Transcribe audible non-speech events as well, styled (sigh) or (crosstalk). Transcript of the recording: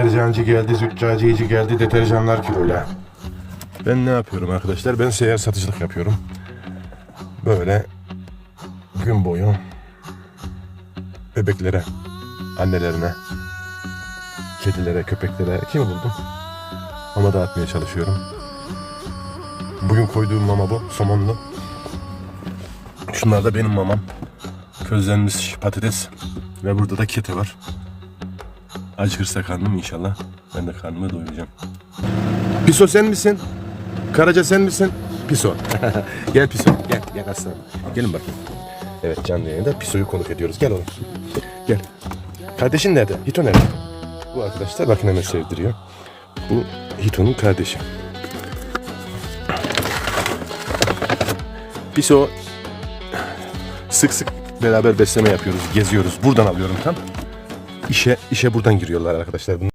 Deterjancı geldi, züccaciyeci geldi, deterjanlar kiloyla. Ben ne yapıyorum arkadaşlar? Ben seyyar satıcılık yapıyorum. Böyle gün boyu bebeklere, annelerine, kedilere, köpeklere kim buldum? Mama dağıtmaya çalışıyorum. Bugün koyduğum mama bu, somonlu. Şunlar da benim mamam. Közlenmiş patates ve burada da kete var. Acıkırsa karnım inşallah. Ben de karnımı doyuracağım. Piso sen misin? Karaca sen misin? Piso. (laughs) gel Piso. Gel. Gel aslanım. Gelin bakayım. Evet canlı yayında Piso'yu konuk ediyoruz. Gel oğlum. Gel. Kardeşin nerede? Hito nerede? Bu arkadaşlar bakın hemen sevdiriyor. Bu Hito'nun kardeşi. Piso sık sık beraber besleme yapıyoruz, geziyoruz. Buradan alıyorum tam. İşe işe buradan giriyorlar arkadaşlar.